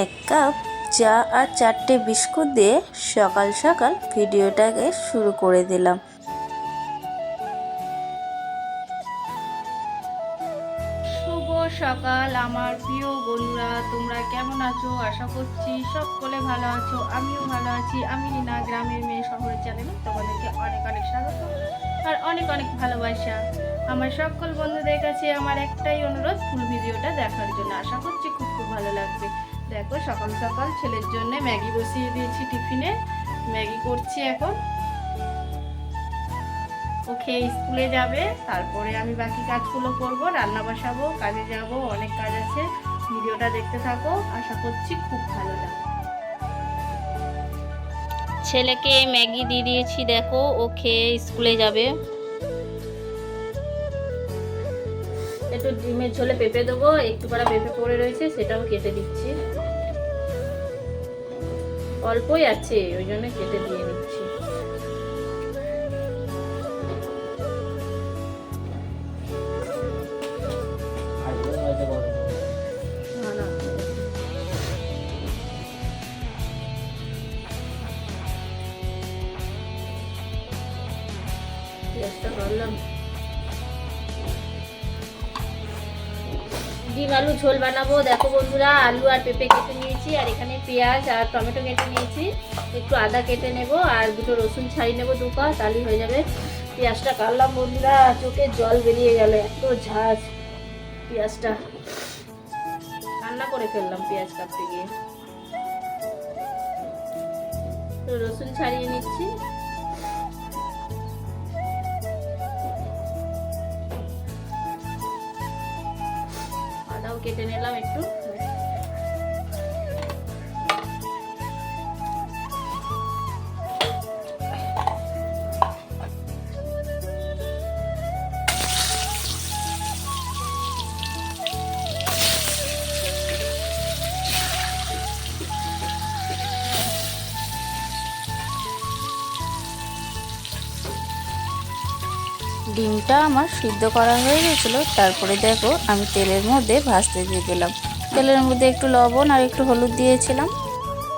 এক কাপ চা আর চারটে বিস্কুট দিয়ে সকাল সকাল ভিডিওটাকে শুরু করে দিলাম। শুভ সকাল আমার প্রিয় বন্ধুরা, তোমরা কেমন আছো? আশা করছি সকলে ভালো আছো, আমিও ভালো আছি। আমি না গ্রামের মেয়ে, শহরের চ্যানেলে তোমাদেরকে অনেক অনেক স্বাগত আর অনেক অনেক ভালোবাসা। আমার সকল বন্ধুদের কাছে আমার একটাই অনুরোধ, ফুল ভিডিওটা দেখার জন্য। আশা করছি খুব খুব ভালো লাগবে। দেখো, সকাল সকাল ছেলের জন্য ম্যাগি বসিয়ে দিয়েছি টিফিনে। ম্যাগি করছি এখন। ও খেয়ে স্কুলে যাবে, তারপরে আমি বাকি কাজগুলো করব, রান্না বসাবো, কাজে যাব, অনেক কাজ আছে। ভিডিওটা দেখতে থাকো, আশা করছি খুব ভালো লাগবে। ছেলেকে ম্যাগি দিয়ে দিয়েছি, দেখো, ও খেয়ে স্কুলে যাবে। একটু ডিমের ঝোলে পেঁপে দেবো, একটু পাড়া পেঁপে পড়ে রয়েছে, সেটাও কেটে দিচ্ছি। অল্পই আছে, ওই জন্য কেটে দিয়ে দিচ্ছি না না। পেঁয়াজটা করলাম। ডিম, আলু, ঝোল বানাবো। দেখো বন্ধুরা, আলু আর পেঁপে কেটে নিয়েছি, আর এখানে পেঁয়াজ আর টমেটো কেটে নিয়েছি। একটু আদা কেটে নেব, আর দুটো রসুন ছাড়িয়ে নেব দু পা তাহলেই হয়ে যাবে। পেঁয়াজটা কাটলাম বন্ধুরা, চোখে জল বেরিয়ে গেল, এত ঝাঁজ পেঁয়াজটা। রান্না করে ফেললাম পেঁয়াজ কাটতে গিয়ে। রসুন ছাড়িয়ে নিচ্ছি। আদাও কেটে নিলাম একটু ডিমটা আমার সিদ্ধ করা হয়ে গেছিল। তারপরে দেখো আমি তেলের মধ্যে ভাজতে দিয়ে দিলাম। তেলের মধ্যে একটু লবণ আর একটু হলুদ দিয়েছিলাম।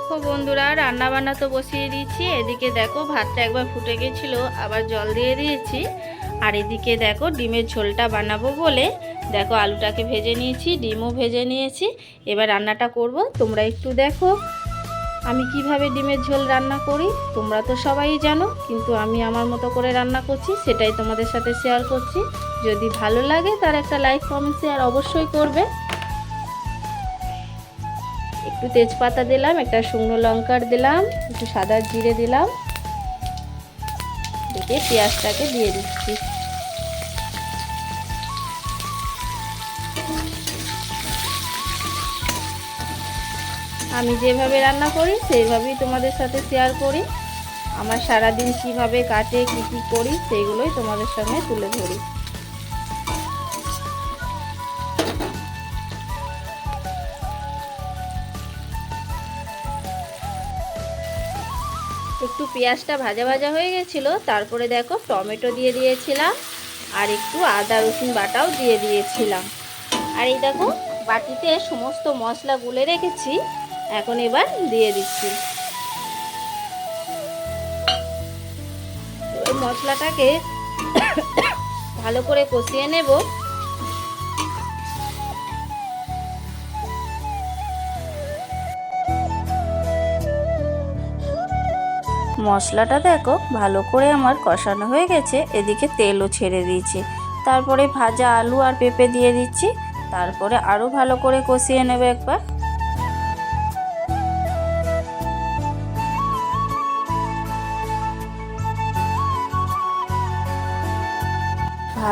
তো বন্ধুরা রান্না বান্না তো বসিয়ে দিয়েছি এদিকে দেখো ভাতটা একবার ফুটে গেছিল, আবার জল দিয়ে দিয়েছি। আর এদিকে দেখো ডিমের ঝোলটা বানাবো বলে দেখো আলুটাকে ভেজে নিয়েছি, ডিমও ভেজে নিয়েছি। এবার রান্নাটা করব, তোমরা একটু দেখো। আমি কীভাবে ডিমের ঝোল রান্না করি, তোমরা তো সবাই জানো, কিন্তু আমি আমার মতো করে রান্না করছি, সেটাই তোমাদের সাথে শেয়ার করছি। যদি ভালো লাগে তার একটা লাইক কমেন্ট শেয়ার অবশ্যই করবে। একটু তেজপাতা দিলাম, একটা শুকনো লঙ্কার দিলাম, একটু সাদা জিরে দিলাম। দেখে পেঁয়াজটাকে দিয়ে দিচ্ছি। আমি যেভাবে রান্না করি, সেইভাবেই তোমাদের সাথে শেয়ার করি। আমার সারাদিন কীভাবে কাটে, কী কী করি, সেইগুলোই তোমাদের সঙ্গে তুলে ধরি। একটু পেঁয়াজটা ভাজা ভাজা হয়ে গেছিল, তারপরে দেখো টমেটো দিয়ে দিয়েছিলাম, আর একটু আদা, রসুন বাটাও দিয়ে দিয়েছিলাম। আর এই দেখো, বাটিতে সমস্ত মশলা গুলে রেখেছি। এখন এবার দিয়ে দিচ্ছি। মশলাটাকে ভালো করে কষিয়ে নেব। মশলাটা দেখো ভালো করে আমার কষানো হয়ে গেছে। এদিকে তেলও ছেড়ে দিয়েছি। তারপরে ভাজা আলু আর পেঁপে দিয়ে দিচ্ছি। তারপরে আরও ভালো করে কষিয়ে নেবে একবার।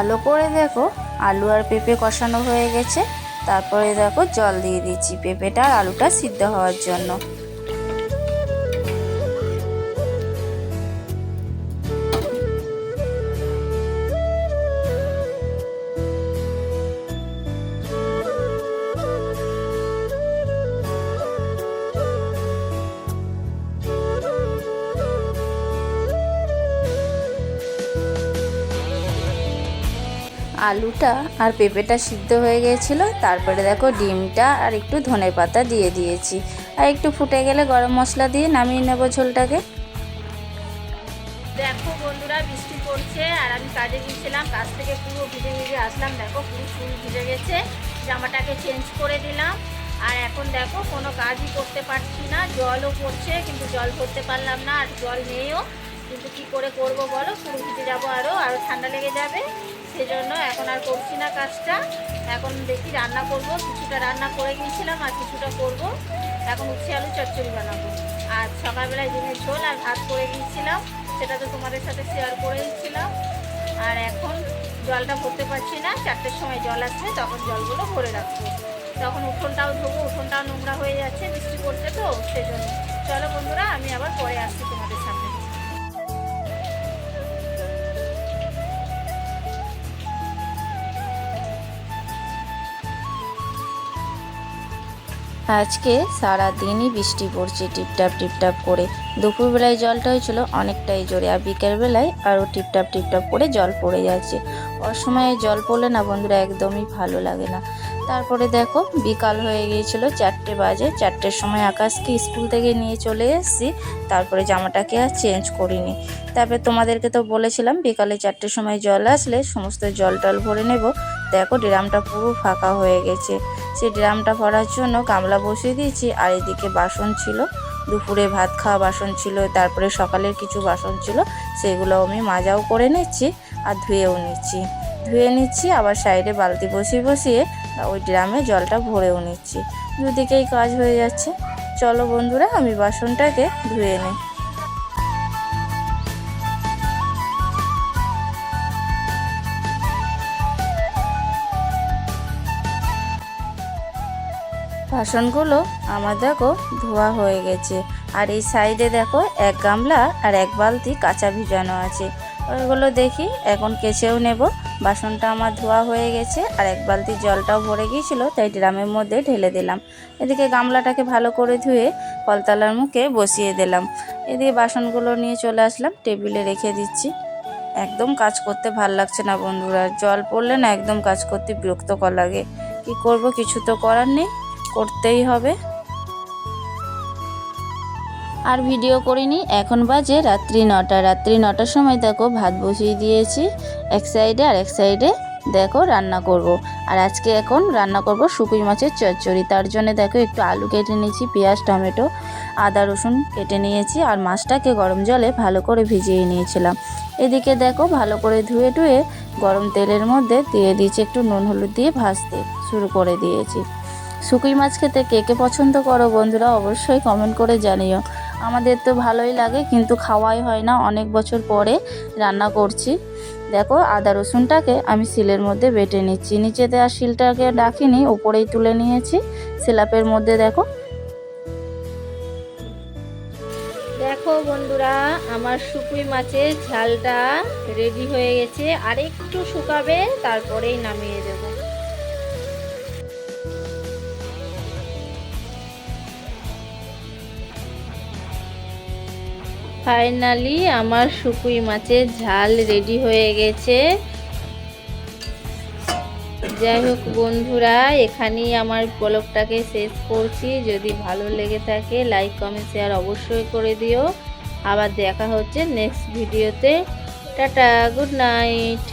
ভালো করে দেখো, আলু আর পেঁপে কষানো হয়ে গেছে। তারপরে দেখো জল দিয়ে দিচ্ছি পেঁপেটা আর আলুটা সিদ্ধ হওয়ার জন্য। আলুটা আর পেঁপেটা সিদ্ধ হয়ে গিয়েছিল তারপরে দেখো ডিমটা আর একটু ধনে পাতা দিয়ে দিয়েছি। আর একটু ফুটে গেলে গরম মশলা দিয়ে নামিয়ে নেব ঝোলটাকে। দেখো বন্ধুরা, বৃষ্টি পড়ছে আর আমি কাজে গিয়েছিলাম, কাজ থেকে পুরো ভিজে ভিজে আসলাম। দেখো পুরো চুল ভিজে গেছে, জামাটাকে চেঞ্জ করে দিলাম। আর এখন দেখো কোনো কাজই করতে পারছি না, জলও পড়ছে, কিন্তু জল ধরতে পারলাম না, আর জল নেইও। কিন্তু কি করে করব বলো পুরো ভিজে যাব আরও আরও ঠান্ডা লেগে যাবে। সেজন্য এখন আর করছি না কাজটা। এখন দেখি রান্না করব, কিছুটা রান্না করে গিয়েছিলাম আর কিছুটা করব। এখন উচ্ছে আলু চচ্চড়ি বানাবো। আর সকালবেলায় ডিমের ঝোল আর ভাত করে গিয়েছিলাম সেটা তো তোমাদের সাথে শেয়ার করেইছিলাম আর এখন জলটা ভরতে পারছি না, চারটের সময় জল আসবে তখন জলগুলো ভরে রাখব। তখন উঠোনটাও ধোবো, উঠোনটাও নোংরা হয়ে যাচ্ছে, বৃষ্টি পড়ছে তো, সেজন্য। চলো বন্ধুরা, আমি আবার পরে আসছি আজকে সারা দিনই বৃষ্টি পড়ছে, টিপটাপ টিপটাপ করে। দুপুরবেলায় জলটা হয়েছিল অনেকটাই জোরে, আর বিকেলবেলায় আরও টিপটাপ টিপটাপ করে জল পড়ে যাচ্ছে। অসময়ে জল পড়লে না বন্ধুরা, একদমই ভালো লাগে না। তারপরে দেখো বিকাল হয়ে গিয়েছিল চারটে বাজে। চারটের সময় আকাশকে স্কুল থেকে নিয়ে চলে এসেছি। তারপরে জামাটাকে আর চেঞ্জ করিনি। তারপরে তোমাদেরকে তো বলেছিলাম, বিকালে চারটের সময় জল আসলে সমস্ত জল টল ভরে নেব। দেখো ড্রামটা পুরো ফাঁকা হয়ে গেছে। সেই ড্রামটা ভরার জন্য গামলা বসিয়ে দিয়েছি, আর এদিকে বাসন ছিল। দুপুরে ভাত খাওয়া বাসন ছিল, তারপরে সকালের কিছু বাসন ছিল, সেগুলো আমি মাজাও করে নিচ্ছি আর ধুয়েও নিচ্ছি। ধুয়ে নিচ্ছি, আবার সাইডে বালতি বসিয়ে বসিয়ে ওই ড্রামে জলটা ভরেও নিচ্ছি। দুদিকেই কাজ হয়ে যাচ্ছে। চলো বন্ধুরা, আমি বাসনটাকে ধুয়ে নিই। বাসনগুলো আমার দেখো ধোয়া হয়ে গেছে। আর এই সাইডে দেখো এক গামলা আর এক বালতি কাঁচা ভিজানো আছে। ওইগুলো দেখি, এখন কেচেও নেব। বাসনটা আমার ধোয়া হয়ে গেছে, আর এক বালতি জলটাও ভরে গিয়েছিল, তাই ড্রামের মধ্যে ঢেলে দিলাম। এদিকে গামলাটাকে ভালো করে ধুয়ে কলতলার মুখে বসিয়ে দিলাম। এদিকে বাসনগুলো নিয়ে চলে আসলাম, টেবিলে রেখে দিচ্ছি। একদম কাজ করতে ভালো লাগছে না বন্ধুরা, জল পড়লে না একদম কাজ করতে বিরক্তকর লাগে। কি করব, কিছু তো করার নেই, করতেই হবে। আর ভিডিও করিনি, এখন বাজে রাত্রি নটা। রাত্রি নটার সময় দেখো ভাত বসিয়ে দিয়েছি, এক সাইডে আর এক সাইডে দেখো রান্না করব। আর আজকে এখন রান্না করব শুকুই মাছের চচ্চড়ি, তার জন্য দেখো একটু আলু কেটে নিয়েছি, পেঁয়াজ, টমেটো, আদা, রসুন কেটে নিয়েছি, আর মাছটাকে গরম জলে ভালো করে ভিজিয়ে নিয়েছিলাম। এদিকে দেখো ভালো করে ধুয়ে টুয়ে গরম তেলের মধ্যে দিয়ে দিয়েছি, একটু নুন হলুদ দিয়ে ভাজতে শুরু করে দিয়েছি। শুকুই মাছ খেতে কে কে পছন্দ করো বন্ধুরা অবশ্যই কমেন্ট করে জানিও। আমাদের তো ভালোই লাগে, কিন্তু খাওয়াই হয় না। অনেক বছর পরে রান্না করছি। দেখো, আদা রসুনটাকে আমি শিলের মধ্যে বেটে নিচ্ছি। নিচেতে আর শিলটাকে ডাকিনি, উপরেই তুলে নিয়েছি। সিলাপের মধ্যে দেখো। দেখো বন্ধুরা, আমার শুকুই মাছের ঝালটা রেডি হয়ে গেছে। আর একটু শুকাবে, তারপরেই নামিয়ে দেবো। ফাইনালি আমার শুকুই মাছের ঝাল রেডি হয়ে গেছে। যাই হোক বন্ধুরা, এখানেই আমার ব্লগটাকে শেষ করছি। যদি ভালো লেগে থাকে লাইক কমেন্ট শেয়ার অবশ্যই করে দিও। আবার দেখা হচ্ছে নেক্সট ভিডিওতে টাটা গুড নাইট